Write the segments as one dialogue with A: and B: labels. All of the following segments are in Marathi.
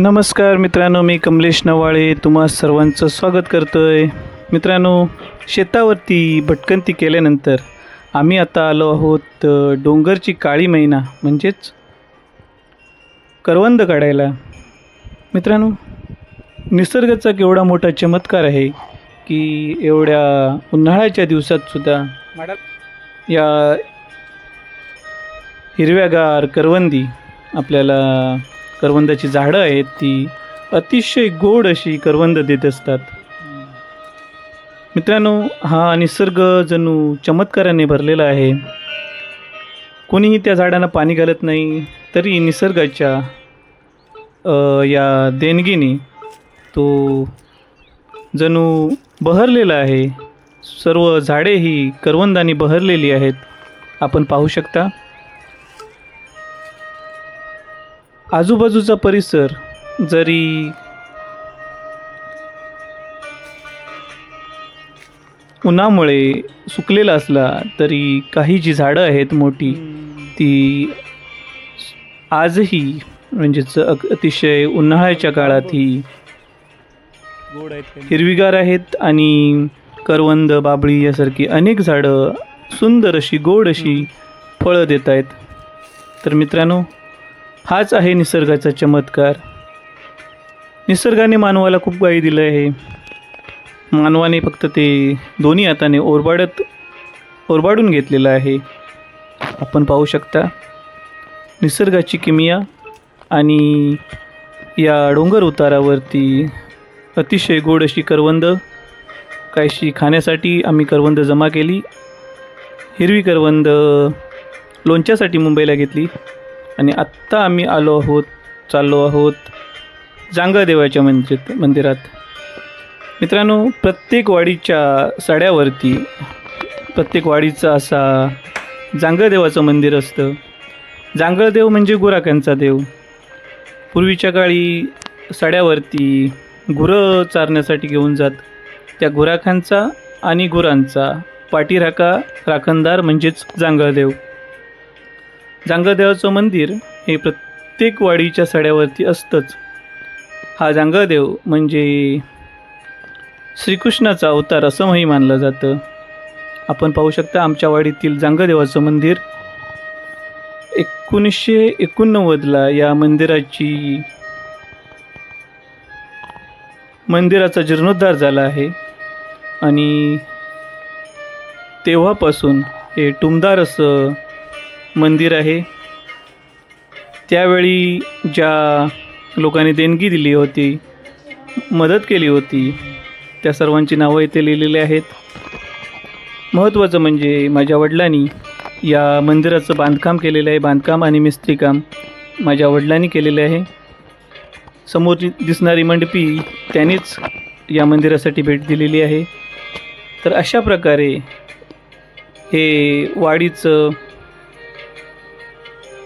A: नमस्कार मित्रांनो मी कमलेश नवाळे तुम्हा सर्वांचं स्वागत करतो आहे मित्रांनो शेतावरती भटकंती केल्यानंतर आम्ही आता आलो आहोत डोंगरची काळी मैना म्हणजेच करवंद काढायला. मित्रांनो निसर्गाचा केवढा मोठा चमत्कार आहे की एवढ्या उन्हाळ्याच्या दिवसातसुद्धा या हिरव्यागार करवंदी आपल्याला करवंदाची झाडं आहेत ती अतिशय गोड अशी करवंद देत असतात. मित्रांनो हा निसर्ग जणू चमत्काराने भरलेला आहे. कोणीही त्या झाडांना पाणी घालत नाही तरी निसर्गाच्या या देणगीने तो जणू बहरलेला आहे. सर्व झाडे ही करवंदाने बहरलेली आहेत. आपण पाहू शकता. आजूबाजूचा परिसर जरी उन्हामुळे सुकलेला असला तरी काही जी झाडं आहेत मोठी ती आजही म्हणजेच अतिशय उन्हाळ्याच्या काळात ही हिरवीगार आहेत आणि करवंद बाबळी यासारखी अनेक झाडं सुंदर अशी गोड अशी फळं देत आहेत. तर मित्रांनो हाच आहे निसर्गाचा चमत्कार. निसर्गाने मानवाला खूप काही दिलं आहे मानवाने फक्त ते दोन्ही हाताने ओरबाडत ओरबाडून घेतलेलं आहे. आपण पाहू शकता निसर्गाची किमिया आणि या डोंगर उतारावरती अतिशय गोड अशी करवंद. काहीशी खाण्यासाठी आम्ही करवंद जमा केली. हिरवी करवंद लोणच्यासाठी मुंबईला घेतली. आणि आत्ता आम्ही आलो आहोत चाललो आहोत जांगादेवाच्या मंदिर मंदिरात मित्रांनो प्रत्येक वाडीच्या सड्यावरती प्रत्येक वाडीचा असा जांगदेवाचं मंदिर असतं. जांगळदेव म्हणजे गुराख्यांचा देव. पूर्वीच्या काळी सड्यावरती गुरं चारण्यासाठी घेऊन जात. त्या गुराखांचा आणि गुरांचा पाठीराखा राखणदार म्हणजेच जांगळदेव जांगळदेवाचं मंदिर हे प्रत्येक वाडीच्या सड्यावरती असतंच. हा जांगळदेव म्हणजे श्रीकृष्णाचा अवतार असं असंही मानलं जातं. आपण पाहू शकता आमच्या वाडीतील जांगदेवाचं मंदिर एकोणीसशे एकोणनव्वदला या मंदिराची मंदिराचा जीर्णोद्धार झाला आहे आणि तेव्हापासून हे टुमदार असं मंदिर आहे. त्यावेळी ज्या लोकांनी देणगी दिली होती मदत केली होती त्या सर्वांची नावं इथे लिहिलेली आहेत. महत्त्वाचं म्हणजे माझ्या वडिलांनी या मंदिराचं बांधकाम केलेलं आहे बांधकाम आणि मिस्त्रीकाम माझ्या वडिलांनी केलेले आहे. समोरची दिसणारी मंडपी त्यांनीच या मंदिरासाठी भेट दिलेली आहे. तर अशा प्रकारे हे वाडीचं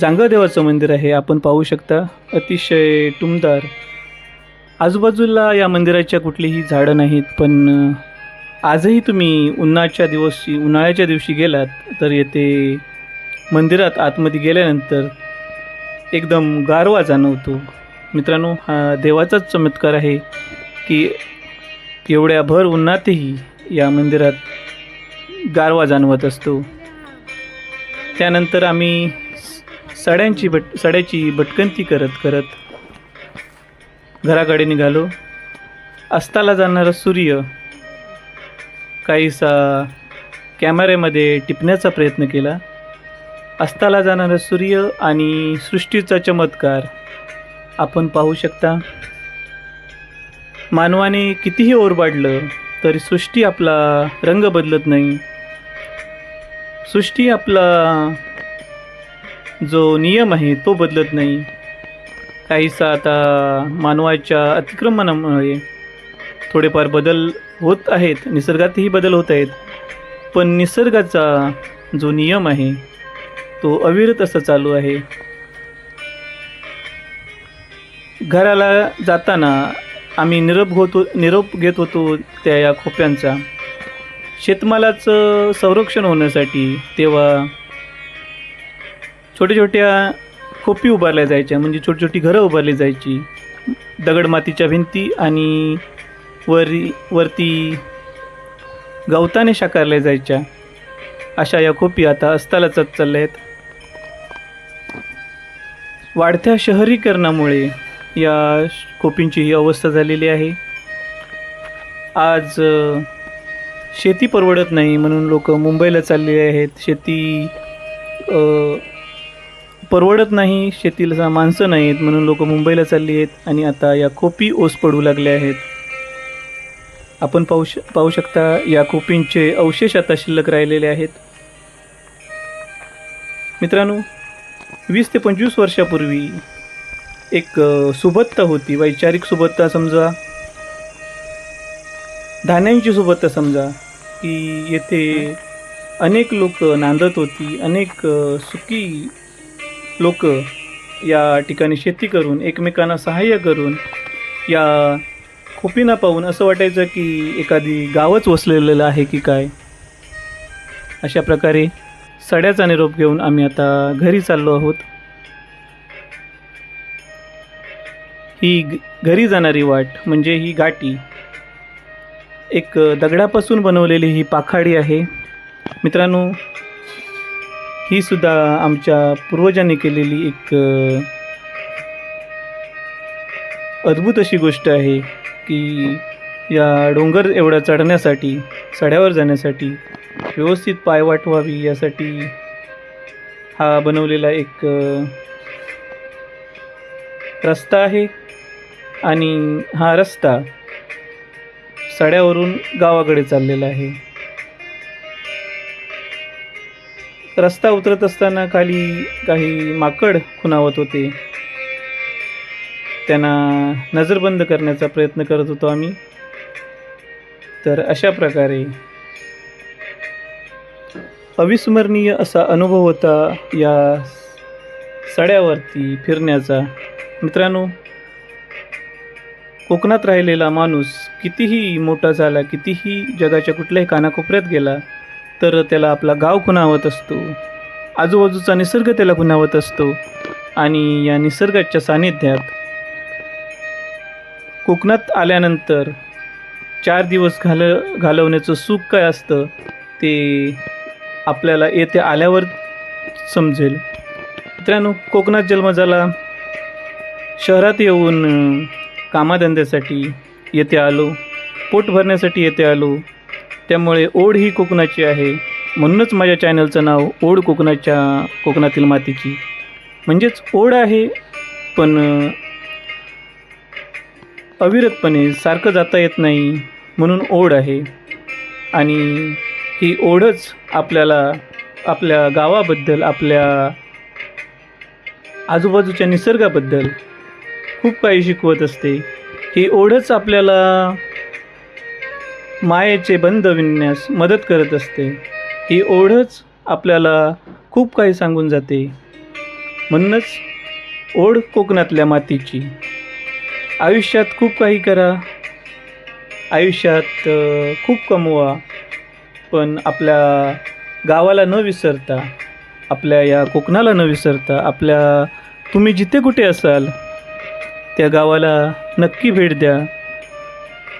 A: जांगदेवाचं मंदिर आहे आपण पाहू शकता. अतिशय टुमदार. आजूबाजूला या मंदिराच्या कुठलीही झाडं नाहीत पण आजही तुम्ही उन्हाच्या दिवशी उन्हाळ्याच्या दिवशी गेलात तर येथे मंदिरात आतमध्ये गेल्यानंतर एकदम गारवा जाणवतो. मित्रांनो हा देवाचाच चमत्कार आहे की एवढ्या भर उन्हातही या मंदिरात गारवा जाणवत असतो. त्यानंतर आम्ही सड्यांची भट सड्याची भटकंती करत करत घराकडे निघालो. अस्ताला जाणारा सूर्य काहीसा कॅमेऱ्यामध्ये टिपण्याचा प्रयत्न केला. अस्ताला जाणारा सूर्य आणि सृष्टीचा चमत्कार आपण पाहू शकता. मानवाने कितीही ओरबाडलं तरी सृष्टी आपला रंग बदलत नाही. सृष्टी आपला जो नियम आहे तो बदलत नाही. काहीसा आता मानवाच्या अतिक्रमणामुळे थोडेफार बदल होत आहेत निसर्गातही बदल होत आहेत. पण निसर्गाचा जो नियम आहे तो अविरत असा चालू आहे. घराला जाताना आम्ही निरोप होतो निरोप घेत होतो त्या या खोप्यांचा. शेतमालाचं संरक्षण होण्यासाठी तेव्हा छोट्या छोट्या खोपी उभारल्या जायच्या म्हणजे छोटी छोटी घरं उभारली जायची. दगडमातीच्या भिंती आणि वरी वरती गवताने शाकारल्या जायच्या. अशा या खोपी आता अस्ताला जात चालल्या आहेत वाढत्या शहरीकरणामुळे या खोपींची ही अवस्था झालेली आहे. आज शेती परवडत नाही म्हणून लोक मुंबईला चाललेले आहेत. शेती परवडत नाही शेतीला माणसं नाहीत म्हणून लोक मुंबईला चालली आहेत आणि आता या खोपी ओस पडू लागल्या आहेत. आपण पाहू श पाहू शकता या खोपींचे अवशेष आता शिल्लक राहिलेले आहेत. मित्रांनो वीस ते पंचवीस वर्षापूर्वी एक सुबत्ता होती वैचारिक सुबत्ता समजा. धान्यांची सुबत्ता समजा की येथे अनेक लोक नांदत होती अनेक सुखी लोक या ठिकाणी शेती करून एकमेकांना सहाय्य करून या खोपीना पाहून असं वाटायचं की एखादी गावच वसलेलं आहे की काय? अशा प्रकारे सड्याचा निरोप घेऊन आम्ही आता घरी चाललो आहोत. ही घरी जाणारी वाट म्हणजे ही गाठी. एक दगडापासून बनवलेली ही पाखाडी आहे. मित्रांनो ही सुद्धा आमच्या पूर्वजांनी केलेली एक अद्भुत अशी गोष्ट आहे की या डोंगर एवढा चढण्यासाठी सड्यावर जाण्यासाठी व्यवस्थित पायवाट व्हावी यासाठी हा बनवलेला एक रस्ता आहे. आणि हा रस्ता सड्यावरून गावाकडे चाललेला आहे. रस्ता उतरत असताना खाली काही माकड खुणावत होते. त्यांना नजरबंद करण्याचा प्रयत्न करत होतो आम्ही. तर अशा प्रकारे अविस्मरणीय असा अनुभव होता या सड्यावरती फिरण्याचा. मित्रांनो कोकणात राहिलेला माणूस कितीही मोठा झाला कितीही जगाच्या कुठल्याही कानाकोपऱ्यात गेला तर त्याला आपला गाव खुणावत असतो. आजूबाजूचा निसर्ग त्याला खुणावत असतो आणि या निसर्गाच्या सानिध्यात कोकणात आल्यानंतर चार दिवस घाल घालवण्याचं सुख काय असतं ते आपल्याला येथे आल्यावर समजेल. मित्रांनो कोकणात जन्म झाला शहरात येऊन कामाधंद्यासाठी येथे आलो पोट भरण्यासाठी येथे आलो त्यामुळे ओढ ही कोकणाची आहे. म्हणूनच माझ्या चॅनलचं नाव ओढ कोकणाच्या कोकणातील मातीची. म्हणजेच ओढ आहे पण अविरतपणे सारखं जाता येत नाही म्हणून ओढ आहे. आणि ही ओढच आपल्याला आपल्या गावाबद्दल आपल्या आजूबाजूच्या निसर्गाबद्दल खूप काही शिकवत असते. ही ओढच आपल्याला मायेचे बंध विणण्यास मदत करत असते. ही ओढच आपल्याला खूप काही सांगून जाते. म्हणूनच ओढ कोकणातल्या मातीची. आयुष्यात खूप काही करा. आयुष्यात खूप कमवा. पण आपल्या गावाला न विसरता आपल्या या कोकणाला न विसरता आपल्या तुम्ही जिथे कुठे असाल त्या गावाला नक्की भेट द्या.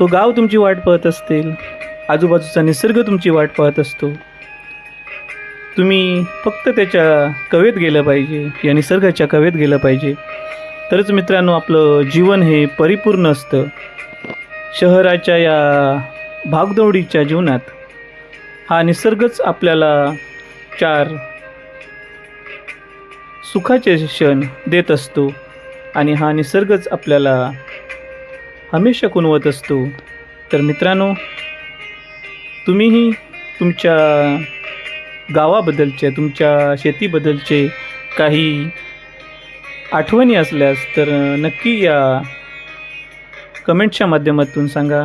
A: तो गाव तुमची वाट पाहत असतील. आजूबाजूचा निसर्ग तुमची वाट पाहत असतो. तुम्ही फक्त त्याच्या कवेत गेलं पाहिजे या निसर्गाच्या कवेत गेलं पाहिजे. तरच मित्रांनो आपलं जीवन हे परिपूर्ण असतं. शहराच्या या भागदौडीच्या जीवनात हा निसर्गच आपल्याला चार सुखाचे क्षण देत असतो आणि हा निसर्गच आपल्याला हमेशा कुणवत असतो. तर मित्रांनो तुम्हीही तुमच्या गावाबद्दलच्या तुमच्या शेतीबद्दलचे काही आठवणी असल्यास तर नक्की या कमेंटच्या माध्यमातून सांगा.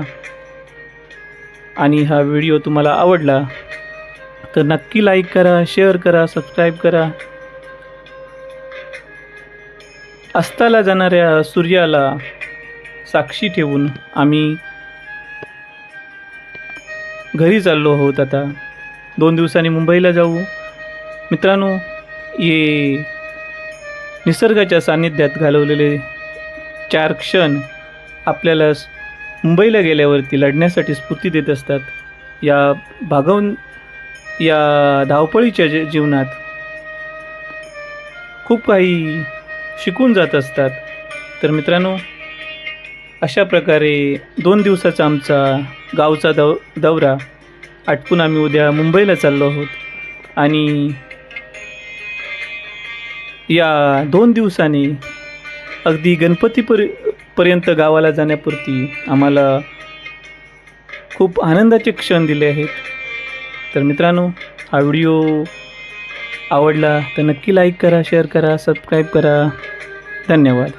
A: आणि हा व्हिडिओ तुम्हाला आवडला तर नक्की लाईक करा शेअर करा सबस्क्राईब करा. अस्ताला जाणाऱ्या सूर्याला साक्षी ठेवून आम्ही घरी चाललो आहोत आता. दोन दिवसांनी मुंबईला जाऊ. मित्रांनो ये निसर्गाच्या सान्निध्यात घालवलेले चार क्षण आपल्याला मुंबईला गेल्यावरती लढण्यासाठी स्फूर्ती देत असतात. या भागवून या धावपळीच्या जी जीवनात खूप काही शिकून जात असतात. तर मित्रांनो अशा प्रकारे दोन दिवसाचा आमचा गावचा दौ दौरा. आटपून आम्ही उद्या मुंबईला चाललो आहोत. आणि या दोन दिवसांनी अगदी गणपतीपर पर्यंत गावाला जाण्यापुरती आम्हाला खूप आनंदाचे क्षण दिले आहेत. तर मित्रांनो हा व्हिडिओ आवडला तर नक्की लाईक करा शेअर करा सबस्क्राईब करा. धन्यवाद.